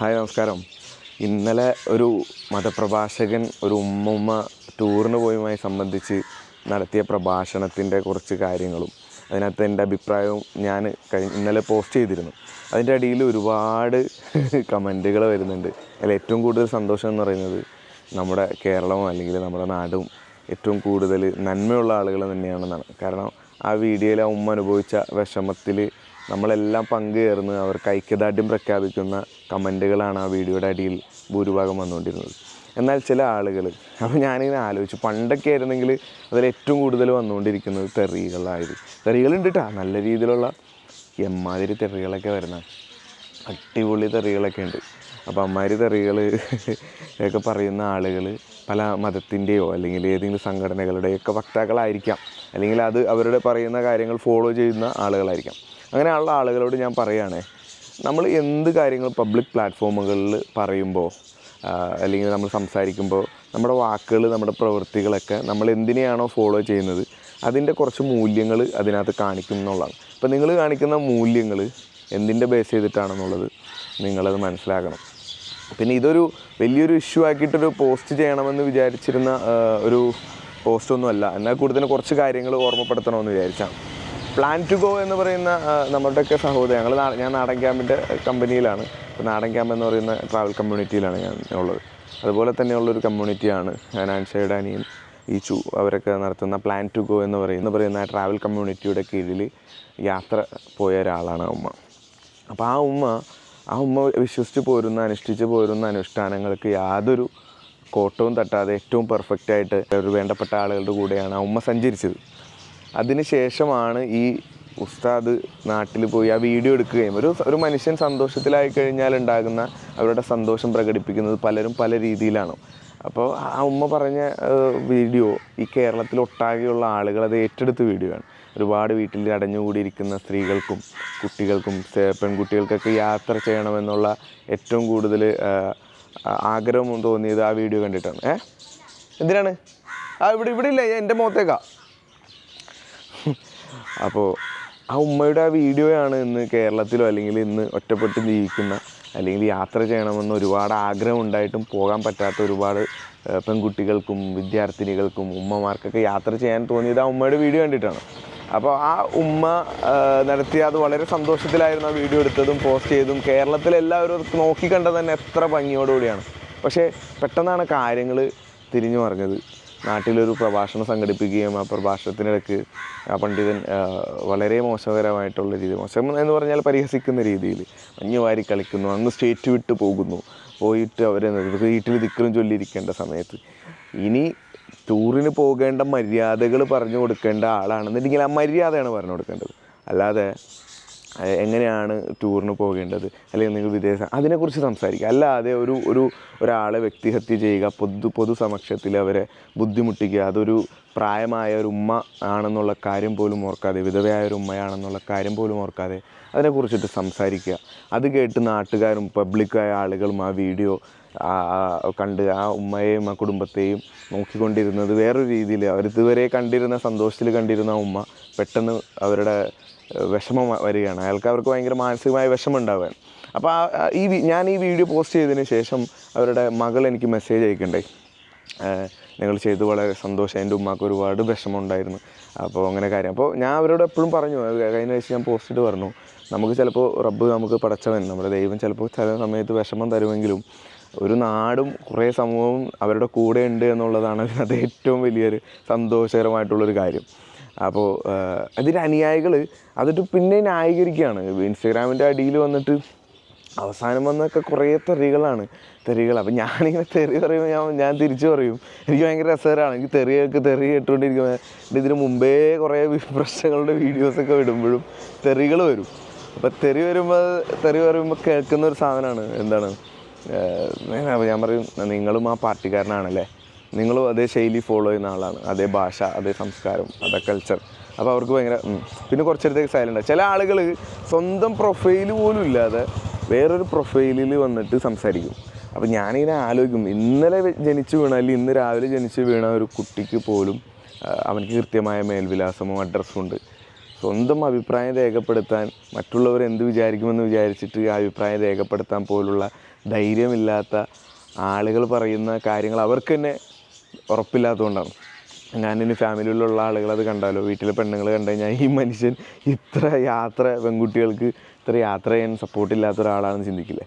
Hi നമസ്കാരം. ഇന്നലെ ഒരു മതപ്രഭാഷകൻ ഒരു ഉമ്മുമ്മ ടൂറിന് പോയുമായി സംബന്ധിച്ച് നടത്തിയ പ്രഭാഷണത്തിന്റെ കുറച്ച് കാര്യങ്ങളും അതിനകത്ത് എന്റെ അഭിപ്രായവും ഞാൻ കഴിഞ്ഞ ഇന്നലെ പോസ്റ്റ് ചെയ്തിരുന്നു. അതിന്റെ അടിയിൽ ഒരുപാട് കമന്റുകൾ വരുന്നുണ്ട്. അതിൽ ഏറ്റവും കൂടുതൽ സന്തോഷം എന്ന് പറയുന്നത് നമ്മുടെ കേരളവും അല്ലെങ്കിൽ നമ്മുടെ നാടും ഏറ്റവും കൂടുതൽ നന്മയുള്ള ആളുകൾ തന്നെയാണെന്നാണ്. കാരണം ആ വീഡിയോയിൽ ആ ഉമ്മ അനുഭവിച്ച വിഷമത്തിൽ നമ്മളെല്ലാം പങ്കുചേർന്ന് അവർക്ക് ഐക്യദാർഢ്യം പ്രഖ്യാപിക്കുന്ന കമന്റുകളാണ് ആ വീഡിയോയുടെ അടിയിൽ ഭൂരിഭാഗം വന്നുകൊണ്ടിരുന്നത്. എന്നാൽ ചില ആളുകൾ അപ്പോൾ ഞാനിങ്ങനെ ആലോചിച്ചു. പണ്ടൊക്കെ ആയിരുന്നെങ്കിൽ അതിൽ ഏറ്റവും കൂടുതൽ വന്നുകൊണ്ടിരിക്കുന്നത് തെറികളായിരുന്നു. തെറികളുണ്ട് കേട്ടോ നല്ല രീതിയിലുള്ള എമ്മാതിരി തെറികളൊക്കെ വരുന്ന അടിപൊളി തെറികളൊക്കെ ഉണ്ട്. അപ്പോൾ അമ്മാതിരി തെറികൾ ഒക്കെ പറയുന്ന ആളുകൾ പല മതത്തിന്റെയോ അല്ലെങ്കിൽ ഏതെങ്കിലും സംഘടനകളുടെയൊക്കെ വക്താക്കളായിരിക്കാം. അല്ലെങ്കിൽ അത് അവരുടെ പറയുന്ന കാര്യങ്ങൾ ഫോളോ ചെയ്യുന്ന ആളുകളായിരിക്കാം. അങ്ങനെയുള്ള ആളുകളോട് ഞാൻ പറയുകയാണേ നമ്മൾ എന്ത് കാര്യങ്ങൾ പബ്ലിക് പ്ലാറ്റ്ഫോമുകളിൽ പറയുമ്പോൾ അല്ലെങ്കിൽ നമ്മൾ സംസാരിക്കുമ്പോൾ നമ്മുടെ വാക്കുകൾ നമ്മുടെ പ്രവൃത്തികളൊക്കെ നമ്മൾ എന്തിനെയാണോ ഫോളോ ചെയ്യുന്നത് അതിന്റെ കുറച്ച് മൂല്യങ്ങൾ അതിനകത്ത് കാണിക്കും എന്നുള്ളതാണ്. അപ്പോൾ നിങ്ങൾ കാണിക്കുന്ന മൂല്യങ്ങൾ എന്തിന്റെ ബേസ് ചെയ്തിട്ടാണെന്നുള്ളത് നിങ്ങളത് മനസ്സിലാക്കണം. പിന്നെ ഇതൊരു വലിയൊരു ഇഷ്യൂ ആക്കിയിട്ടൊരു പോസ്റ്റ് ചെയ്യണമെന്ന് വിചാരിച്ചിരുന്ന ഒരു പോസ്റ്റൊന്നുമല്ല എന്നാൽ കൂടുതൽ കുറച്ച് കാര്യങ്ങൾ ഓർമ്മപ്പെടുത്തണമെന്ന് വിചാരിച്ചാണ്. പ്ലാൻ ടു ഗോ എന്ന് പറയുന്ന നമ്മുടെയൊക്കെ സഹോദരൻ ഞങ്ങൾ ഞാൻ നാടൻ ക്യാമ്പിന്റെ കമ്പനിയിലാണ് നാടൻ ക്യാമ്പ് എന്ന് പറയുന്ന ട്രാവൽ കമ്മ്യൂണിറ്റിയിലാണ് ഞാൻ ഉള്ളത്. അതുപോലെ തന്നെയുള്ളൊരു കമ്മ്യൂണിറ്റിയാണ് നാൻഷയുടെ ഈ ചു അവരൊക്കെ നടത്തുന്ന പ്ലാൻ ടു ഗോ എന്ന് പറയുന്ന പറയുന്ന ട്രാവൽ കമ്മ്യൂണിറ്റിയുടെ കീഴിൽ യാത്ര പോയ ഒരാളാണ് ഉമ്മ. അപ്പോൾ ആ ഉമ്മ ആ ഉമ്മ വിശ്വസിച്ച് പോരുന്ന അനുഷ്ഠിച്ച് പോരുന്ന അനുഷ്ഠാനങ്ങൾക്ക് യാതൊരു കോട്ടവും തട്ടാതെ ഏറ്റവും പെർഫെക്റ്റായിട്ട് ഒരു വേണ്ടപ്പെട്ട ആളുകളുടെ കൂടെയാണ് ആ ഉമ്മ സഞ്ചരിച്ചത്. അതിന് ശേഷമാണ് ഈ ഉസ്താദ് നാട്ടിൽ പോയി ആ വീഡിയോ എടുക്കുകയും. ഒരു ഒരു മനുഷ്യൻ സന്തോഷത്തിലായി കഴിഞ്ഞാൽ ഉണ്ടാകുന്ന അവരുടെ സന്തോഷം പ്രകടിപ്പിക്കുന്നത് പലരും പല രീതിയിലാണ്. അപ്പോൾ ആ ഉമ്മ പറഞ്ഞ വീഡിയോ ഈ കേരളത്തിൽ ഒട്ടാകെയുള്ള ആളുകൾ അത് ഏറ്റെടുത്ത വീഡിയോ ആണ്. ഒരുപാട് വീട്ടിൽ അടഞ്ഞുകൂടിയിരിക്കുന്ന സ്ത്രീകൾക്കും കുട്ടികൾക്കും പെൺകുട്ടികൾക്കൊക്കെ യാത്ര ചെയ്യണമെന്നുള്ള ഏറ്റവും കൂടുതൽ ഏഹ്, ആഗ്രഹം തോന്നിയത് ആ വീഡിയോ കണ്ടിട്ടാണ്. ഏ? എന്തിനാണ്? ആ ഇവിടെ ഇവിടെ ഇല്ല എന്റെ മുഖത്തേക്കാ. അപ്പോൾ ആ ഉമ്മയുടെ ആ വീഡിയോയാണ് ഇന്ന് കേരളത്തിലോ അല്ലെങ്കിൽ ഇന്ന് ഒറ്റപ്പെട്ട് ജീവിക്കുന്ന അല്ലെങ്കിൽ യാത്ര ചെയ്യണമെന്ന് ഒരുപാട് ആഗ്രഹം ഉണ്ടായിട്ടും പോകാൻ പറ്റാത്ത ഒരുപാട് പെൺകുട്ടികൾക്കും വിദ്യാർത്ഥിനികൾക്കും ഉമ്മമാർക്കൊക്കെ യാത്ര ചെയ്യാൻ തോന്നിയത് ആ ഉമ്മയുടെ വീഡിയോ കണ്ടിട്ടാണ്. അപ്പോൾ ആ ഉമ്മ നടത്തിയ അത് വളരെ സന്തോഷത്തിലായിരുന്നു ആ വീഡിയോ എടുത്തതും പോസ്റ്റ് ചെയ്തതും കേരളത്തിലെല്ലാവരും നോക്കിക്കണ്ടത് തന്നെ എത്ര ഭംഗിയോടുകൂടിയാണ്. പക്ഷേ പെട്ടെന്നാണ് കാര്യങ്ങൾ തിരിഞ്ഞു പറഞ്ഞത് നാട്ടിലൊരു പ്രഭാഷണം സംഘടിപ്പിക്കുകയും ആ പ്രഭാഷണത്തിനിടയ്ക്ക് ആ പണ്ഡിതൻ വളരെ മോശകരമായിട്ടുള്ള രീതി മോശം എന്ന് പറഞ്ഞാൽ പരിഹസിക്കുന്ന രീതിയിൽ മഞ്ഞ് വാരി കളിക്കുന്നു അങ്ങ് സ്റ്റേറ്റ് വിട്ട് പോകുന്നു പോയിട്ട് അവരെ വീട്ടിൽ ദിക്കലും ചൊല്ലിയിരിക്കേണ്ട സമയത്ത്. ഇനി ടൂറിന് പോകേണ്ട മര്യാദകൾ പറഞ്ഞു കൊടുക്കേണ്ട ആളാണെന്നുണ്ടെങ്കിൽ ആ മര്യാദയാണ് പറഞ്ഞു കൊടുക്കേണ്ടത്. അല്ലാതെ എങ്ങനെയാണ് ടൂറിന് പോകേണ്ടത്? അല്ലെങ്കിൽ നിങ്ങൾ വിദേശ അതിനെക്കുറിച്ച് സംസാരിക്കുക. അല്ലാതെ ഒരു ഒരു ഒരാളെ വ്യക്തിഹത്യ ചെയ്യുക പൊതു പൊതുസമക്ഷത്തിൽ അവരെ ബുദ്ധിമുട്ടിക്കുക അതൊരു പ്രായമായ ഒരു ഉമ്മ ആണെന്നുള്ള കാര്യം പോലും ഓർക്കാതെ വിധവയായ ഒരു ഉമ്മയാണെന്നുള്ള കാര്യം പോലും ഓർക്കാതെ അതിനെക്കുറിച്ചിട്ട് സംസാരിക്കുക. അത് കേട്ട് നാട്ടുകാരും പബ്ലിക്കായ ആളുകളും ആ വീഡിയോ കണ്ട് ആ ഉമ്മയെയും ആ കുടുംബത്തെയും നോക്കിക്കൊണ്ടിരുന്നത് വേറൊരു രീതിയിൽ അവർ ഇതുവരെ കണ്ടിരുന്ന സന്തോഷത്തിൽ കണ്ടിരുന്ന ഉമ്മ പെട്ടെന്ന് അവരുടെ വിഷമം വരികയാണ്. അയാൾക്ക് അവർക്ക് ഭയങ്കര മാനസികമായ വിഷമം ഉണ്ടാവുകയാണ് അപ്പോൾ ആ ഈ ഞാൻ ഈ വീഡിയോ പോസ്റ്റ് ചെയ്തതിന് ശേഷം അവരുടെ മകൾ എനിക്ക് മെസ്സേജ് അയക്കണ്ടേ? നിങ്ങൾ ചെയ്ത് വളരെ സന്തോഷം. എന്റെ ഉമ്മാക്ക് ഒരുപാട് വിഷമം ഉണ്ടായിരുന്നു അപ്പോൾ അങ്ങനെ കാര്യം. അപ്പോൾ ഞാൻ അവരോട് എപ്പോഴും പറഞ്ഞു കഴിഞ്ഞ ആഴ്ച ഞാൻ പോസ്റ്റ് ചെയ്ത് പറഞ്ഞു നമുക്ക് ചിലപ്പോൾ റബ്ബ് നമുക്ക് പടച്ചവൻ നമ്മുടെ ദൈവം ചിലപ്പോൾ ചില സമയത്ത് വിഷമം തരുമെങ്കിലും ഒരു നാടും കുറേ സമൂഹവും അവരുടെ കൂടെ ഉണ്ട് എന്നുള്ളതാണ് അതിനകത്ത് ഏറ്റവും വലിയൊരു സന്തോഷകരമായിട്ടുള്ളൊരു കാര്യം. അപ്പോൾ അതിന്റെ അനുയായികൾ അതിട്ട് പിന്നെ ന്യായീകരിക്കുകയാണ്. ഇൻസ്റ്റഗ്രാമിന്റെ അടിയിൽ വന്നിട്ട് അവസാനം വന്നൊക്കെ കുറേ തെറികളാണ്. തെറികൾ. അപ്പം ഞാനിങ്ങനെ തെറി പറയുമ്പോൾ ഞാൻ ഞാൻ തിരിച്ചു പറയും എനിക്ക് ഭയങ്കര രസകരമാണ് എനിക്ക് തെറിയൊക്കെ തെറി കേട്ടുകൊണ്ടിരിക്കുമ്പോൾ ഇതിന് മുമ്പേ കുറേ പ്രശ്നങ്ങളുടെ വീഡിയോസൊക്കെ വിടുമ്പോഴും തെറികൾ വരും. അപ്പം തെറി വരുമ്പോൾ തെറി പറയുമ്പോൾ കേൾക്കുന്ന ഒരു സാധനമാണ്. എന്താണ്? ഞാൻ പറയും നിങ്ങളും ആ പാർട്ടിക്കാരനാണല്ലേ? നിങ്ങളും അതേ ശൈലി ഫോളോ ചെയ്യുന്ന ആളാണ്. അതേ ഭാഷ അതേ സംസ്കാരം അതേ കൾച്ചർ അപ്പോൾ അവർക്ക് ഭയങ്കര. പിന്നെ കുറച്ചിടത്തേക്ക് സൈലന്റ് ചില ആളുകൾ സ്വന്തം പ്രൊഫൈൽ പോലും ഇല്ലാതെ വേറൊരു പ്രൊഫൈലിൽ വന്നിട്ട് സംസാരിക്കും. അപ്പോൾ ഞാനിങ്ങനെ ആലോചിക്കും. ഇന്നലെ ജനിച്ചു വീണ അല്ലെങ്കിൽ ഇന്ന് രാവിലെ ജനിച്ചു വീണ ഒരു കുട്ടിക്ക് പോലും അവനക്ക് കൃത്യമായ മേൽവിലാസമോ അഡ്രസ്സും ഉണ്ട്. സ്വന്തം അഭിപ്രായം രേഖപ്പെടുത്താൻ മറ്റുള്ളവർ എന്ത് വിചാരിക്കുമെന്ന് വിചാരിച്ചിട്ട് ആ അഭിപ്രായം രേഖപ്പെടുത്താൻ പോലുള്ള ധൈര്യമില്ലാത്ത ആളുകൾ പറയുന്ന കാര്യങ്ങൾ അവർക്ക് തന്നെ ഉറപ്പില്ലാത്തതുകൊണ്ടാണ്. ഞാനിനി ഫാമിലിയിലുള്ള ആളുകൾ അത് കണ്ടാലോ? വീട്ടിലെ പെണ്ണുങ്ങൾ കണ്ടു കഴിഞ്ഞാൽ ഈ മനുഷ്യൻ ഇത്ര യാത്ര പെൺകുട്ടികൾക്ക് ഇത്ര യാത്ര ചെയ്യാൻ സപ്പോർട്ടില്ലാത്ത ഒരാളാണെന്ന് ചിന്തിക്കില്ലേ?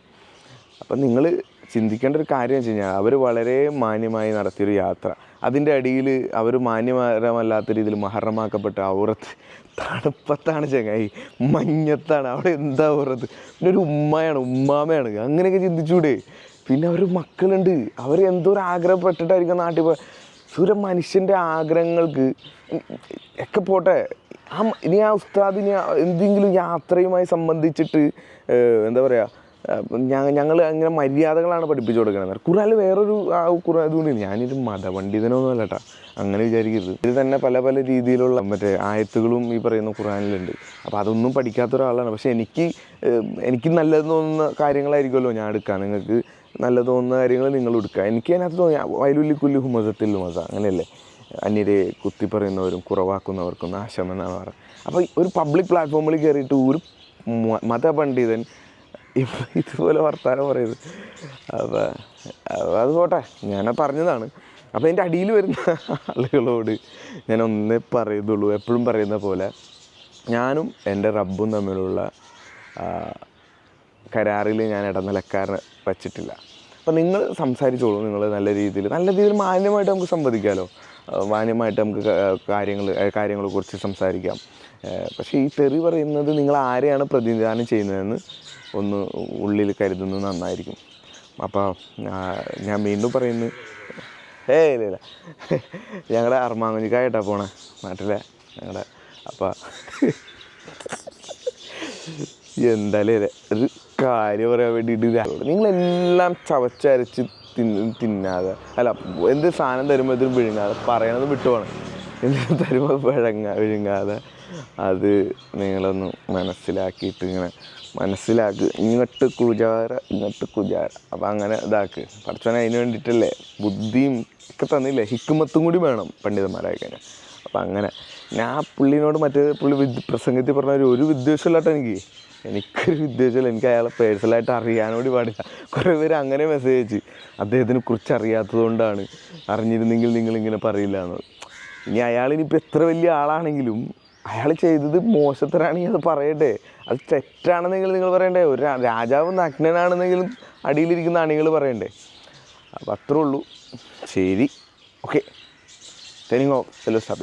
അപ്പം നിങ്ങൾ ചിന്തിക്കേണ്ട ഒരു കാര്യം വെച്ച് കഴിഞ്ഞാൽ അവർ വളരെ മാന്യമായി നടത്തിയൊരു യാത്ര. അതിന്റെ അടിയിൽ അവർ മാന്യമരമല്ലാത്ത രീതിയിൽ മഹറമാക്കപ്പെട്ട ഔറത്ത് തണുപ്പത്താണ് ചങ്ങായി. മഞ്ഞത്താണ്. അവിടെ എന്താ ഔറത്ത്? പിന്നെ ഒരു ഉമ്മയാണ് ഉമ്മാമയാണ്. അങ്ങനെയൊക്കെ ചിന്തിച്ചൂടെ. പിന്നെ അവർ മക്കളുണ്ട്. അവർ എന്തോ ആഗ്രഹപ്പെട്ടിട്ടായിരിക്കും നാട്ടിൽ പോയി? ഒരു മനുഷ്യന്റെ ആഗ്രഹങ്ങൾക്ക് ഒക്കെ പോട്ടെ. ആ ഇനി ആ ഉസ്താദിന് എന്തെങ്കിലും യാത്രയുമായി സംബന്ധിച്ചിട്ട് എന്താ പറയുക ഞങ്ങൾ അങ്ങനെ മര്യാദകളാണ് പഠിപ്പിച്ചു കൊടുക്കുന്നത് ഖുറാനിൽ വേറൊരു ഖുറാൻ ഇതുകൊണ്ട് ഞാനൊരു മതപണ്ഡിതനൊന്നും അല്ല കേട്ടോ അങ്ങനെ വിചാരിക്കരുത്. ഇത് തന്നെ പല പല രീതിയിലുള്ള മറ്റേ ആയത്തുകളും ഈ പറയുന്ന ഖുറാനിലുണ്ട് അപ്പോൾ അതൊന്നും പഠിക്കാത്ത ഒരാളാണ് പക്ഷേ എനിക്ക് എനിക്ക് നല്ലത് തോന്നുന്ന കാര്യങ്ങളായിരിക്കുമല്ലോ ഞാൻ എടുക്കുക നിങ്ങൾക്ക് നല്ലത് തോന്നുന്ന കാര്യങ്ങൾ നിങ്ങൾ എടുക്കുക. എനിക്ക് അതിനകത്ത് തോന്നി വയലുല്ലി കുല്ലി ഹുമസത്തിൽ ഹുമസ അങ്ങനെയല്ലേ? അന്യരെ കുത്തി പറയുന്നവരും കുറവാക്കുന്നവർക്കും നാശം എന്നാണ് പറയുന്നത് അപ്പോൾ ഒരു പബ്ലിക് പ്ലാറ്റ്ഫോമിൽ കയറിയിട്ട് ഒരു മതപണ്ഡിതൻ ഇപ്പം ഇതുപോലെ വർത്താനം പറയരുത് അപ്പോൾ അത് പോട്ടെ ഞാൻ പറഞ്ഞതാണ്. അപ്പോൾ എന്റെ അടിയിൽ വരുന്ന ആളുകളോട് ഞാൻ ഒന്നേ പറയുന്നുള്ളൂ എപ്പോഴും പറയുന്ന പോലെ. ഞാനും എന്റെ റബ്ബും തമ്മിലുള്ള കരാറിൽ ഞാൻ ഇടനിലക്കാരനെ വച്ചിട്ടില്ല. അപ്പോൾ നിങ്ങൾ സംസാരിച്ചോളൂ നിങ്ങൾ നല്ല രീതിയിൽ നല്ല രീതിയിൽ മാന്യമായിട്ട് നമുക്ക് സംവദിക്കാമല്ലോ മാന്യമായിട്ട് നമുക്ക് കാര്യങ്ങൾ കാര്യങ്ങളെ കുറിച്ച് സംസാരിക്കാം. പക്ഷേ ഈ തെറി പറയുന്നത് നിങ്ങൾ ആരെയാണ് പ്രതിനിധാനം ചെയ്യുന്നതെന്ന് ഒന്ന് ഉള്ളിൽ കരുതുന്നത് നന്നായിരിക്കും. അപ്പോൾ ഞാൻ വീണ്ടും പറയുന്നു. ഏ ഇല്ല ഇല്ല. ഞങ്ങളുടെ അർമാങ്കുഞ്ഞിക്കായിട്ടാണ് പോണേ നാട്ടിലെ ഞങ്ങളുടെ അപ്പം എന്തായാലും ഒരു കാര്യം പറയാൻ വേണ്ടിയിട്ട് നിങ്ങളെല്ലാം ചവച്ചരച്ച് തിന്ന് തിന്നാതെ. അല്ല എന്ത് സാധനം തരുമ്പോഴത്തേനും വിഴുങ്ങാതെ. പറയണത് വിട്ടുപോകണം എന്ത് തരുമ്പോൾ വിഴങ്ങ വിഴുങ്ങാതെ. അത് നിങ്ങളൊന്ന് മനസ്സിലാക്കിയിട്ട് ഇങ്ങനെ മനസ്സിലാക്ക്. ഇങ്ങോട്ട് കുജാര ഇങ്ങോട്ട് കുജാര അപ്പം അങ്ങനെ ഇതാക്ക്. പഠിച്ചവനെ അതിന് വേണ്ടിയിട്ടല്ലേ? ബുദ്ധിയും ഒക്കെ തന്നില്ലേ? ഹിക്കുമത്തും കൂടി വേണം പണ്ഡിതന്മാരായി കഴിഞ്ഞാൽ. അപ്പം അങ്ങനെ. ഞാൻ പുള്ളിനോട് മറ്റേ പുള്ളി വിദ് പ്രസംഗത്തിൽ പറഞ്ഞ ഒരു വിദ്വേഷമില്ലാട്ടോ എനിക്ക്. എനിക്കൊരു ഉദ്ദേശമില്ല. എനിക്ക് അയാളെ പേഴ്സണലായിട്ട് അറിയാനോടി പാടില്ല. കുറേ പേര് അങ്ങനെ മെസ്സേജ് അയച്ച്. അദ്ദേഹത്തിനെ കുറിച്ച് അറിയാത്തത് കൊണ്ടാണ് അറിഞ്ഞിരുന്നെങ്കിൽ നിങ്ങളിങ്ങനെ പറയില്ല എന്ന്. ഇനി അയാളിനിപ്പോൾ എത്ര വലിയ ആളാണെങ്കിലും അയാൾ ചെയ്തത് മോശത്തരാണെങ്കിൽ അത് പറയട്ടെ. അത് തെറ്റാണെന്നെങ്കിൽ നിങ്ങൾ പറയണ്ടേ? ഒരു രാജാവ് നഗ്നനാണെന്നെങ്കിലും അടിയിലിരിക്കുന്ന അണികൾ പറയണ്ടേ? അപ്പം അത്രേ ഉള്ളൂ. ശരി. ഓക്കെ തെനിങ്ങോ സെലോ സഭ